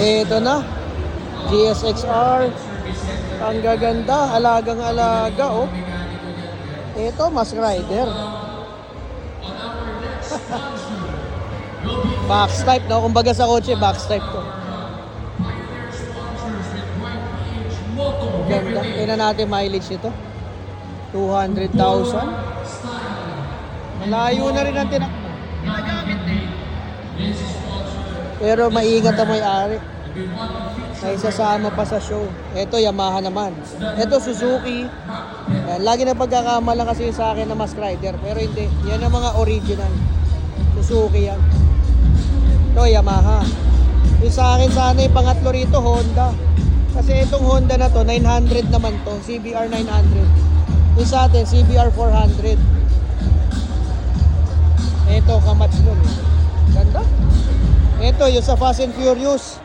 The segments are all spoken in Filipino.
Ito na. GSXR. Ang gaganda. Alagang alaga, oh. Ito, Mask Rider. box type, no? Kumbaga sa kotse, box type to. Ganda. Tingnan natin mileage nito. 200,000. Malayo na rin ang tinakbo. Pero maingat ang may-ari. May sasama pa sa show. Ito, Yamaha naman. Ito, Suzuki. Yan, lagi na pagkakamalan kasi sa akin na Mask Rider. Pero hindi. Yan ang mga original. Suzuki yan. Ito, Yamaha. Yung sa akin sana yung pangatlo rito, Honda. Kasi itong Honda na to, 900 naman to. CBR 900. Yung sa atin, CBR 400. Ito, kamats nun. Ganda. Ito, yung sa Fast and Furious.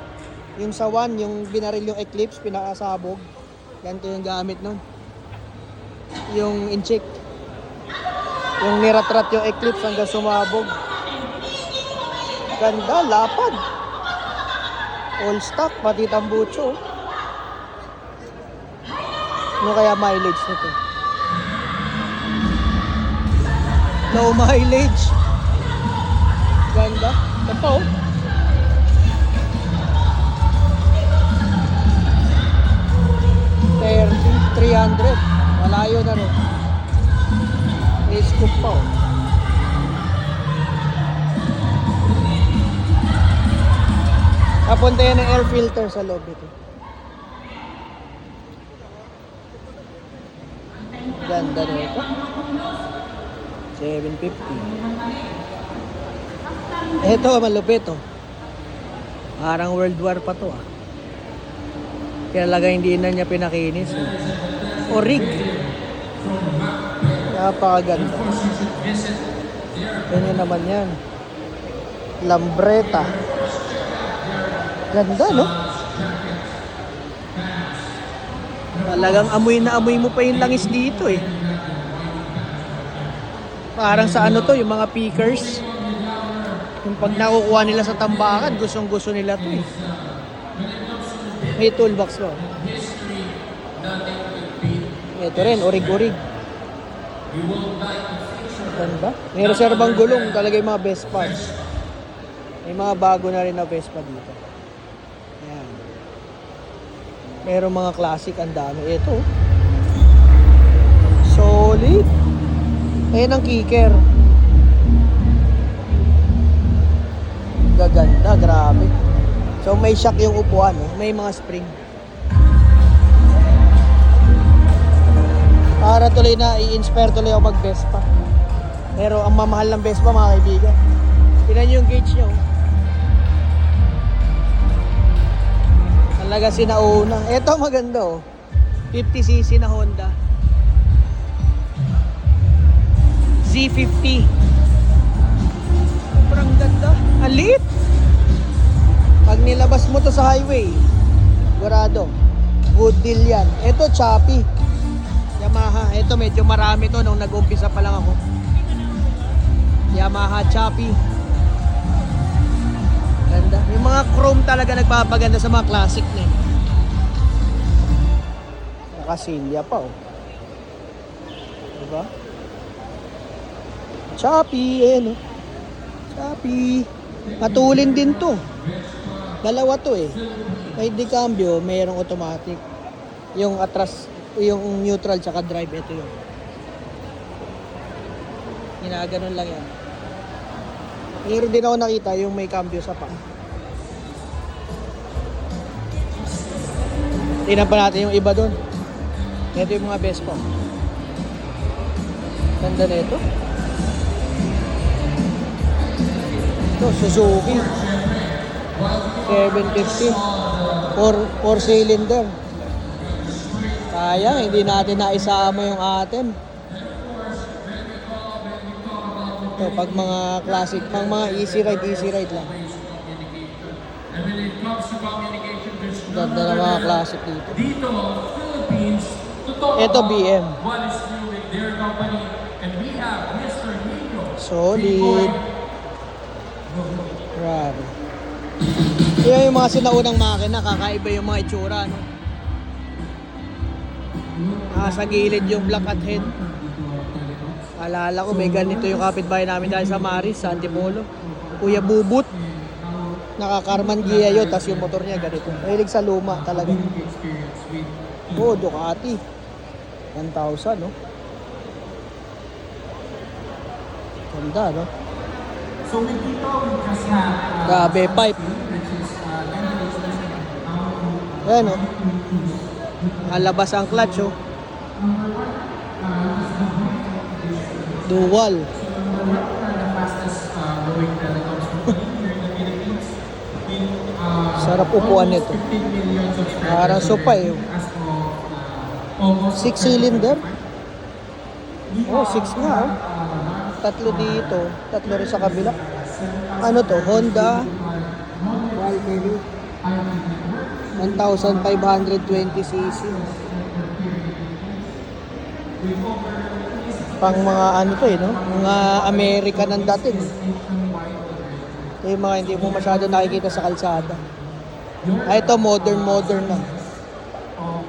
Yung sa One, yung binaril yung Eclipse, pinakasabog. Ganito yung gamit nun. Yung incheck. Yung niratrat yung Eclipse hanggang sumabog. Ganda, lapad. All stock, pati tambucho. Ano kaya mileage nito? Low mileage. Ganda. Pa Thirty, 300. Malayo na rin. May scoop pa oh. Papunta yan ng air filter sa loob ito. Ganda na ito. 750. Ito, malupit oh. Parang World War pa to ah. Talaga hindi na niya pinakinis. O rig. Napakaganda. Ganyan naman yan. Lambreta. Ganda, no? Talagang amoy na amoy mo pa yung langis dito eh. Parang sa ano to, yung mga pickers. Yung pag nakukuha nila sa tambakan, gustong gusto nila to eh. May toolbox mo. Ito rin, orig-orig. Ganda. May reserbang gulong, talaga yung mga parts. May mga bago na rin na Vespa dito. Ayan. Meron mga classic, ang dami. Ito. Solid. Ayan ang kicker. Gaganda, grabe. So may shock yung upuan, oh. may mga spring. Para tuloy na i-inspire tuloy ako mag Vespa. Pero ang mamahal ng Vespa mga kaibigan. Tingnan niyo yung gauge niyo. Talaga sinauna. Ito maganda oh. 50cc na Honda. Z50. Mo to sa highway, sigurado, good deal yan. Ito, choppy. Yamaha. Ito, medyo marami to nung nag-umpisa pa lang ako. Yamaha choppy. Ganda. Yung mga chrome talaga nagpapaganda sa mga classic na eh. Nakasilya pa oh. Diba? Choppy, eh no. Choppy. Matulin din to. Dalawa to eh. May di cambio, mayroong automatic. Yung atras, yung neutral tsaka drive, ito yung. Ginaganon lang yan. Meron din ako nakita yung may cambio sa pa. Tingnan pa natin yung iba doon. Ito yung mga best po. Ganda na ito. Ito, Suzuki. 750. 4, 4 cylinder. Sayang, hindi natin naisama yung atin. Ito, pag mga classic, pang mga easy ride, easy ride lang. Ganda na mga classic dito. dito, Philippines, Ito, BM. what is new with their company. And we have Mr. Nico. Solid. Grabe. Yan yung mga sinaunang makina, kakaiba yung mga itsura, no? Nasa gilid yung black at head. Alala ko, may ganito yung kapitbahay namin dahil sa Maris, sa Antipolo. Kuya Bubut. Nakakarman Gia yun, tapos yung motor niya ganito. Mahilig sa luma talaga. Oo, oh, Ducati. 1,000, no? Ganda, no? So Grabe, pipe. Ayan, oh. Alabas ang clutch, oh. Dual. Sarap upuan nito. 15 million subscribers. Parang sopa, eh. Six cylinder. Oh, six nga, oh. Tatlo dito, tatlo rin sa kabila. Ano to? Honda Valkyrie. 1,520cc. Pang mga ano to eh, no? Mga American ang dating. Yung mga hindi mo masyado nakikita sa kalsada. Ah, ito modern modern na.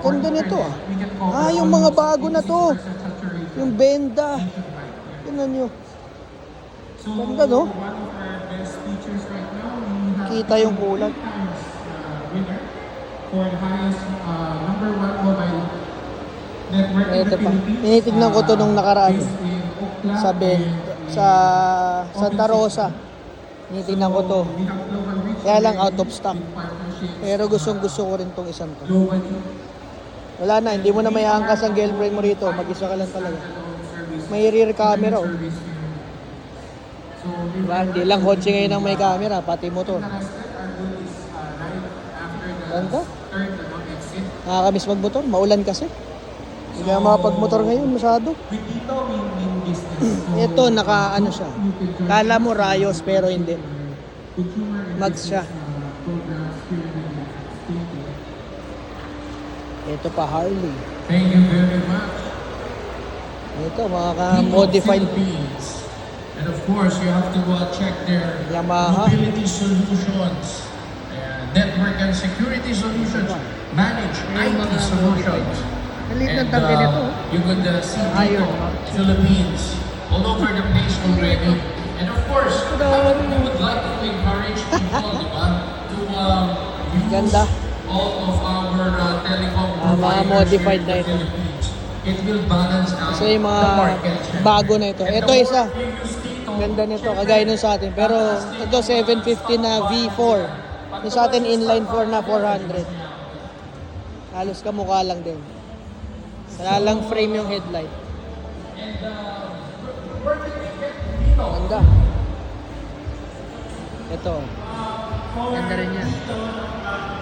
Ganda nito ah. Ah, yung mga bago na to. Yung benda. Tingnan nyo. Ganda no? Kita yung winner for the highest uh, number one mobile network in the. Philippines. Tinitignan ko to nung nakaraan. Sa Ben, sa Santa Rosa. Tinitignan ko to. Kaya lang out of stock. Pero gustong gusto ko rin tong isang to. Wala na, hindi mo na may angkas ang girlfriend mo rito. Mag-isa ka lang talaga. May rear camera oh. Diba? Hindi lang kotse ngayon ang may camera, pati motor. tested Nakakamiss magmotor, maulan kasi. Hindi kaya makapagmotor ngayon masyado. So, Ito, naka ano siya. Kala mo rayos pero hindi. Mags siya. Ito pa Harley. Thank you very much. Ito, mga ka-modified Philippines. And of course, you have to uh, check their Yamaha. mobility solutions, network and security solutions, manage IT solutions. And, uh. You could uh, see dito, Philippines, all over the place already. And of course, we would like to encourage people, di ba, to um, use Ganda. all of our uh, telecom Ah, mga providers modified na the ito. Philippines. It will balance out Kasi yung mga the market share. bago na ito. Ito isa. Ganda nito, kagaya nung sa atin. Pero ito 750 na V4. Yung sa atin inline 4 na 400. Halos kamukha lang din. Wala lang frame yung headlight. Ganda. Ito. Ganda rin yan.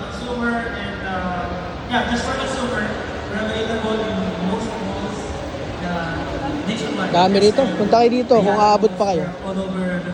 consumer and uh, yeah, just for consumer, we're available in most malls uh, nationwide. Dami rito. Punta kayo dito kung aabot pa kayo. All over